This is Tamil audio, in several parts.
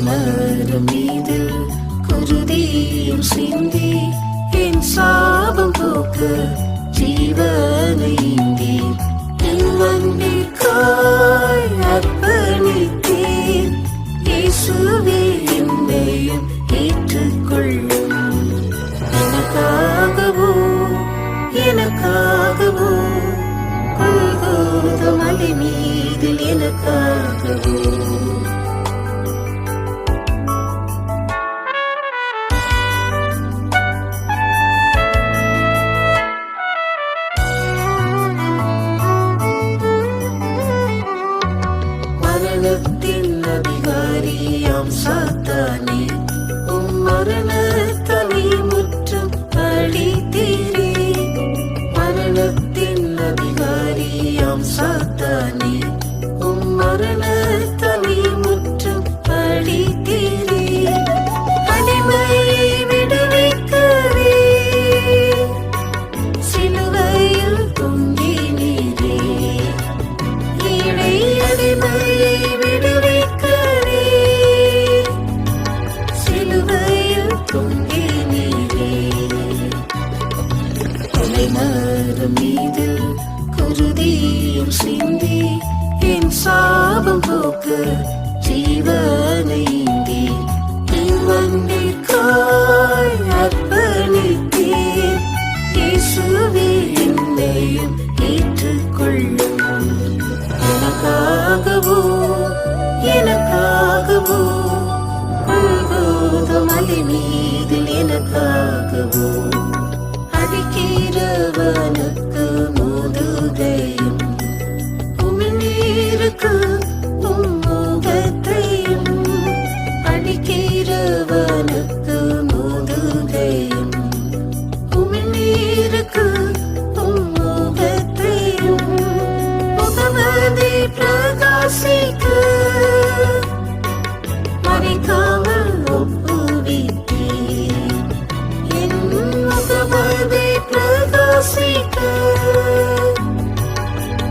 மரம் மீது குருதியும் சிந்தி என் சாபம் போக்க ஜீவனை அதிகாரியாம் சாத்தானே சிந்தி என் சாபம் போக்கு ஜீவனை ஈந்தி என் இயேசுவே என்னையும் ஏற்றுக்கொள்ளும். எனக்காகவோ எனக்காகவோ மலை மீதில் எனக்காகவோ. அடிக்கிறவனுக்கு ஆசைக்கு மறைக்காமல் ஒப்புவித்தேன் என் முகமதி பிரகாசிக்க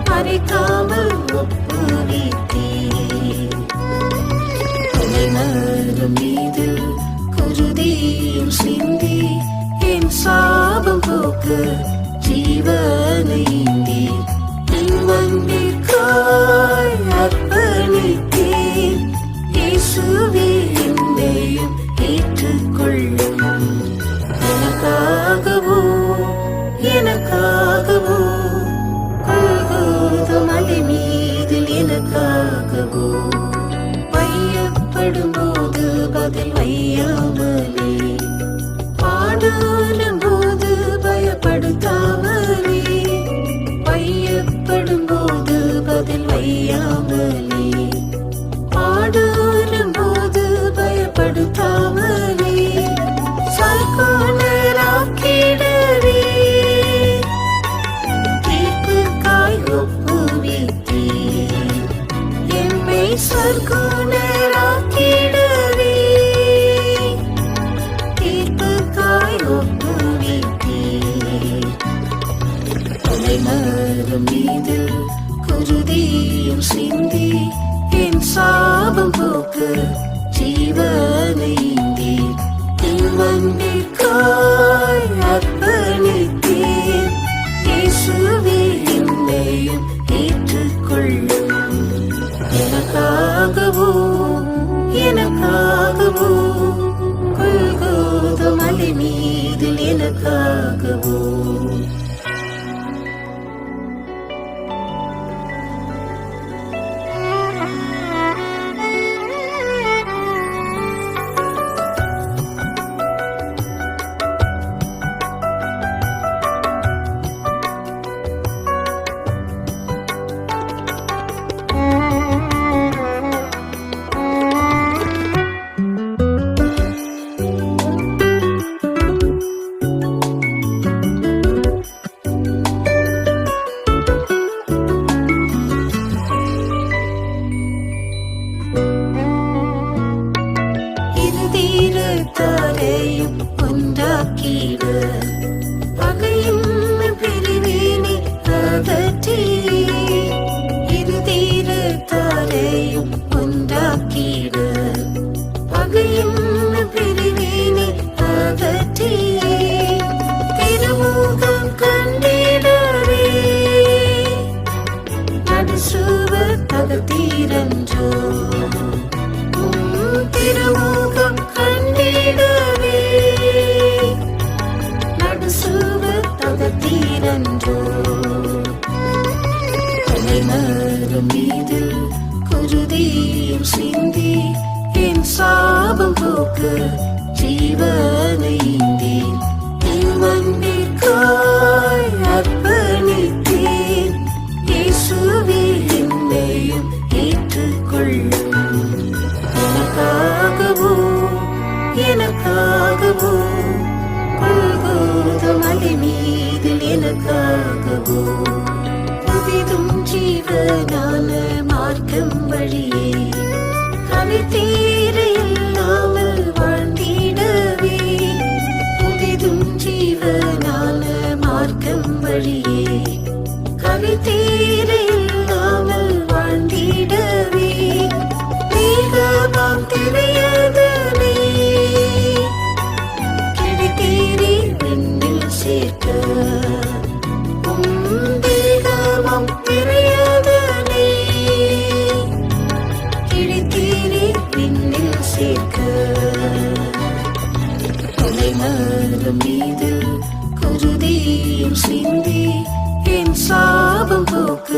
மறைக்காமல் ஒப்புவித்தேன் மீது குருதியும் சிந்தி என் சாபம் போக்கு ஜீவனை காக்கவோ ஐயப்படும் போது பதில் ஐயாமலே பாடாரம் குருதியும் சிந்தி என் சாபம் போக்க ஜீவனை என் வண்டிற்காய் அர்ப்பணித்தேன் இயேசுவே தலைமரம் குருதியும் சிந்தி என் சாபம் போக்க ஜீவனை ஈந்தி ஜீவனான மார்க்கம் வழியே. கலை தீர இல்லாமல் வாழ்ந்திடவே. புதிதும் ஜீவனான மார்க்கம் வழியே.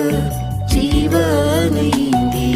போக்க ஜீவனை ஈந்தி